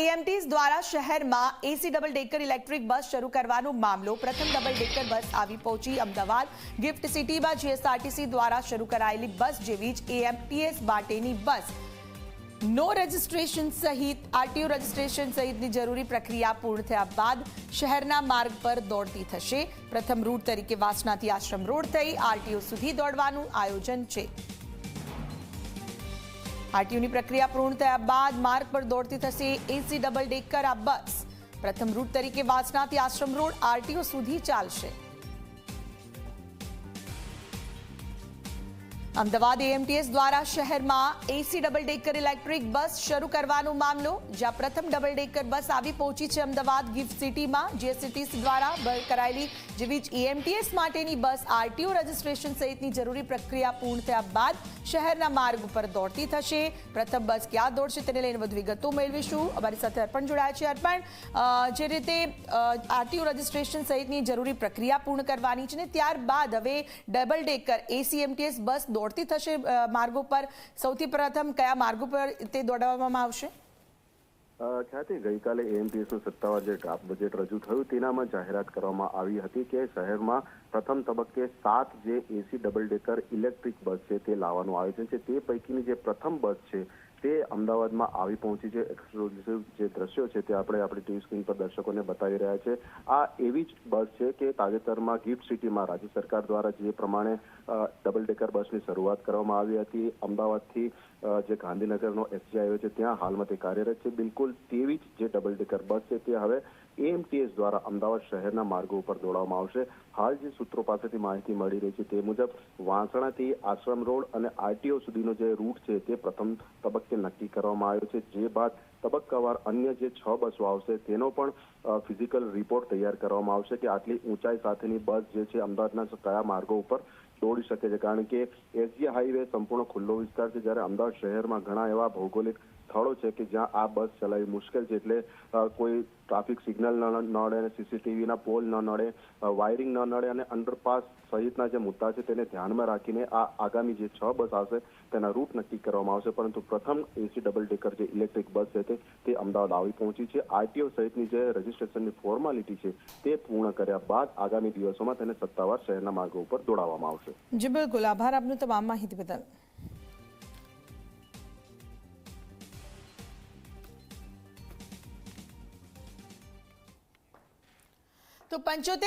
એએમટીઝ દ્વારા શહેરમાં AC double decker electric bus શરૂ કરવાનો મામલો. પ્રથમ ડબલ ડેકર બસ આવી પહોંચી અમદાવાદ. ગિફ્ટ સિટીમાં જીએસઆરટીસી દ્વારા શરૂ કરાયેલી બસ જેવી જ એએમટીએસ માટેની બસ નો રજિસ્ટ્રેશન સહિત આરટીઓ રજિસ્ટ્રેશન સહિતની જરૂરી પ્રક્રિયા પૂર્ણ થયા બાદ શહેરના માર્ગ પર દોડતી થશે. પ્રથમ રૂટ તરીકે વાસણાથી આશ્રમ રોડ થઈ આરટીઓ સુધી દોડવાનું આયોજન છે. આરટીઓની પ્રક્રિયા પૂર્ણ થયા બાદ માર્ગ પર દોડતી થશે એસી ડબલ ડેકર આ બસ. પ્રથમ રૂટ તરીકે વાસનાથી આશ્રમ રોડ આરટીઓ સુધી ચાલશે. અમદાવાદ એએમટીએસ દ્વારા શહેરમાં AC double decker electric bus શરૂ કરવાનો મામલો, જ્યાં પ્રથમ ડબલ ડેકર બસ આવી પહોંચી છે અમદાવાદ ગિફ્ટ સિટીમાં જીએસસીટીસ દ્વારા કરાયેલી જેવી જ એએમટીએસ માટેની બસ આરટીઓ રજીસ્ટ્રેશન સહિતની જરૂરી પ્રક્રિયા પૂર્ણ થયા બાદ શહેરના માર્ગ ઉપર દોડતી થશે. પ્રથમ બસ ક્યાં દોડશે તેને લઈને વધુ વિગતો મેળવીશું. અમારી સાથે અર્પણ જોડાયા છે. અર્પણ જે રીતે આરટીઓ રજીસ્ટ્રેશન સહિતની જરૂરી પ્રક્રિયા પૂર્ણ કરવાની છે ને ત્યારબાદ હવે ડબલ ડેકર એસીએમટીએસ બસ દોડતી થશે માર્ગો પર સૌથી પ્રથમ કયા માર્ગો પર તે દોડાવવામાં આવશે? ખ્યાતિ, ગઈકાલે એએમટીએસનું સત્તાવાર જે ડ્રાફ્ટ બજેટ રજૂ થયું, તેનામાં જાહેરાત કરવામાં આવી હતી કે શહેરમાં પ્રથમ તબક્કે સાત જે AC double decker electric bus છે તે લાવવાનું આયોજન છે. તે પૈકીની જે પ્રથમ બસ છે તે અમદાવાદમાં આવી પહોંચી છે એક્સક્લુઝિવ જે દ્રશ્યો છે તે આપણે આપણી ટીવી સ્ક્રીન પર દર્શકોને બતાવી રહ્યા છે. આ એવી જ બસ છે કે તાજેતરમાં ગિફ્ટ સિટીમાં રાજ્ય સરકાર દ્વારા જે પ્રમાણે ડબલ ડેકર બસની શરૂઆત કરવામાં આવી હતી. અમદાવાદથી જે ગાંધીનગરનો એસજી હાઈવે છે ત્યાં હાલમાં તે કાર્યરત છે. બિલકુલ તેવી જ જે ડબલ ડેકર બસ છે તે હવે એએમટીએસ દ્વારા અમદાવાદ શહેરના માર્ગો ઉપર દોડાવવામાં આવશે. હાલ જે સૂત્રો પાસેથી માહિતી મળી રહી છે તે મુજબ વાંસણાથી આશ્રમ રોડ અને આરટીઓ સુધીનો જે રૂટ છે તે પ્રથમ તબક્કે નક્કી કરવામાં આવ્યો છે. જે બાદ તબક્કાવાર અન્ય જે છ બસો આવશે તેનો પણ ફિઝિકલ રિપોર્ટ તૈયાર કરવામાં આવશે કે આટલી ઊંચાઈ સાથેની બસ જે છે અમદાવાદના કયા માર્ગો ઉપર દોડી શકે છે. કારણ કે એસજી હાઈવે સંપૂર્ણ ખુલ્લો વિસ્તાર છે. જ્યારે અમદાવાદ શહેરમાં ઘણા એવા ભૌગોલિક સ્થળો છે કે જ્યાં આ બસ ચલાવવી મુશ્કેલ છે એટલે કોઈ ટ્રાફિક સિગ્નલ ન નડે અને સીસીટીવીના પોલ ન નડે વાયરિંગ ન નડે અને અંડરપાસ સહિતના જે મુદ્દા છે તેને ધ્યાનમાં રાખીને આ આગામી જે છ બસ આવશે તેના રૂટ નક્કી કરવામાં આવશે. પરંતુ પ્રથમ એસી ડબલ ડેકર જે ઇલેક્ટ્રિક બસ છે તે અમદાવાદ આવી પહોંચી છે. આરટીઓ સહિતની જે રજીસ્ટ્રેશનની ફોર્માલિટી છે તે પૂર્ણ કર્યા બાદ આગામી દિવસોમાં તેને સત્તાવાર શહેરના માર્ગો ઉપર દોડાવવામાં આવશે. જી, બિલકુલ. આભાર આપનું તમામ માહિતી બદલ. તો પંચોતેર